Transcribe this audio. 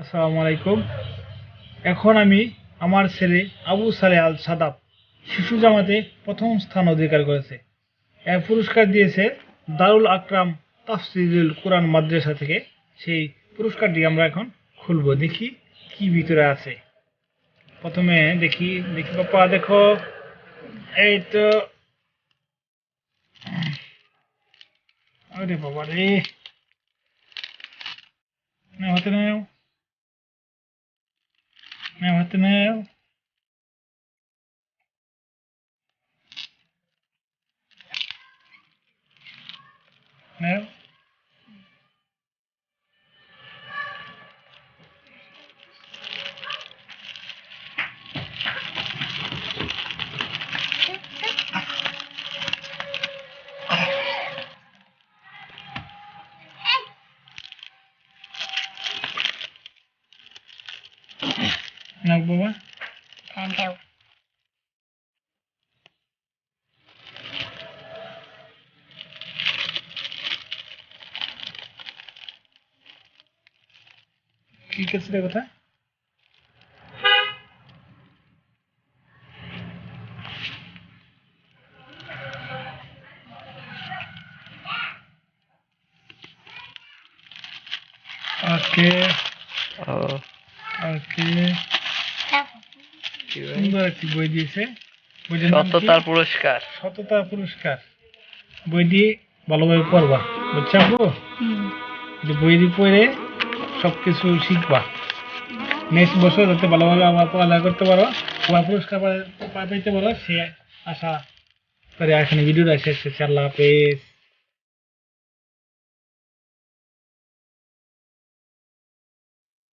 আসসালামু আলাইকুম। এখন আমি আমার ছেলে আবু সালে আল সাদাব শিশু জামাতে প্রথম স্থান অধিকার করেছে। এর পুরস্কার দিয়েছে দারুল আকরাম তাফসিরুল কোরআন মাদ্রাসা থেকে। সেই পুরস্কারটি আমরা এখন খুলবো। দেখি কি ভিতরে আছে। প্রথমে দেখি দেখি পাপা দেখো। এই তো। বাবা রে নাও হাতে নাও Não, até não. É yeah. বাবা দাও কি করছে রে কথা ওকে ও ওকে দাও কি ভাই? সুন্দর একটি বই দিয়েছে। সততার পুরস্কার। সততা পুরস্কার। বইটি ভালোভাবে পড়বা বুঝছ আপু? বইটি পড়ে সব কিছু শিখবা। নেক্সট বছর যাতে ভালোভাবে আবার পড়ালেখা করতে পারো আবার পুরস্কার পেতে পারো সে আশা করে এখানে ভিডিওটা শেষ করছি। আল্লাহ হাফেজ।